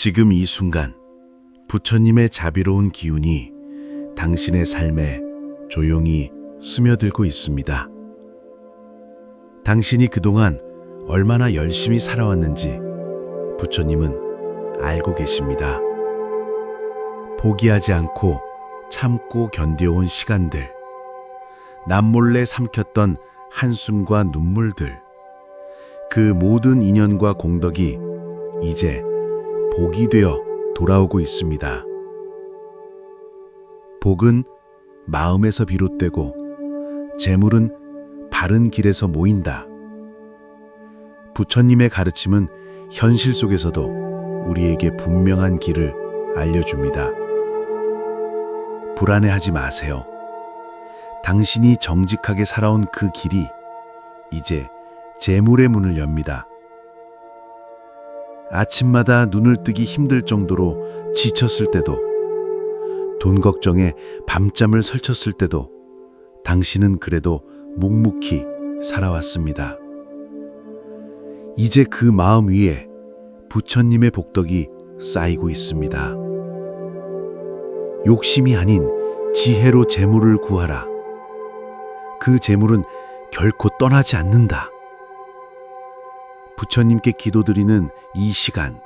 지금 이 순간 부처님의 자비로운 기운이 당신의 삶에 조용히 스며들고 있습니다. 당신이 그동안 얼마나 열심히 살아왔는지 부처님은 알고 계십니다. 포기하지 않고 참고 견뎌온 시간들, 남몰래 삼켰던 한숨과 눈물들, 그 모든 인연과 공덕이 이제 복이 되어 돌아오고 있습니다. 복은 마음에서 비롯되고 재물은 바른 길에서 모인다. 부처님의 가르침은 현실 속에서도 우리에게 분명한 길을 알려줍니다. 불안해하지 마세요. 당신이 정직하게 살아온 그 길이 이제 재물의 문을 엽니다. 아침마다 눈을 뜨기 힘들 정도로 지쳤을 때도, 돈 걱정에 밤잠을 설쳤을 때도 당신은 그래도 묵묵히 살아왔습니다. 이제 그 마음 위에 부처님의 복덕이 쌓이고 있습니다. 욕심이 아닌 지혜로 재물을 구하라. 그 재물은 결코 떠나지 않는다. 부처님께 기도드리는 이 시간,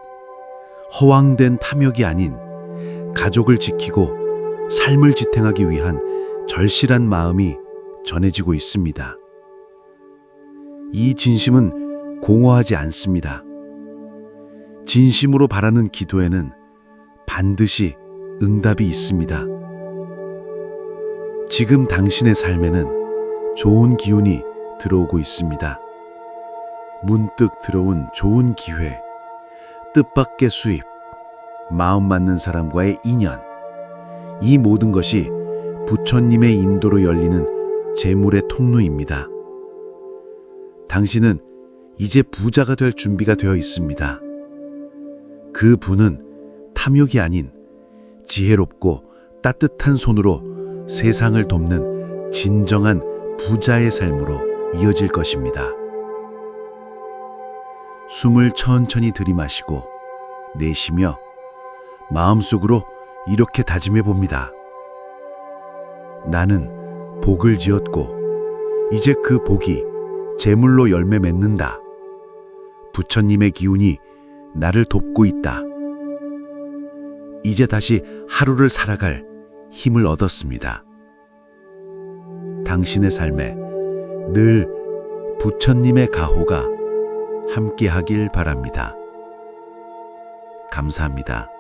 허황된 탐욕이 아닌 가족을 지키고 삶을 지탱하기 위한 절실한 마음이 전해지고 있습니다. 이 진심은 공허하지 않습니다. 진심으로 바라는 기도에는 반드시 응답이 있습니다. 지금 당신의 삶에는 좋은 기운이 들어오고 있습니다. 문득 들어온 좋은 기회, 뜻밖의 수입, 마음 맞는 사람과의 인연, 이 모든 것이 부처님의 인도로 열리는 재물의 통로입니다. 당신은 이제 부자가 될 준비가 되어 있습니다. 그 부는 탐욕이 아닌 지혜롭고 따뜻한 손으로 세상을 돕는 진정한 부자의 삶으로 이어질 것입니다. 숨을 천천히 들이마시고 내쉬며 마음속으로 이렇게 다짐해 봅니다. 나는 복을 지었고 이제 그 복이 재물로 열매 맺는다. 부처님의 기운이 나를 돕고 있다. 이제 다시 하루를 살아갈 힘을 얻었습니다. 당신의 삶에 늘 부처님의 가호가 함께하길 바랍니다. 감사합니다.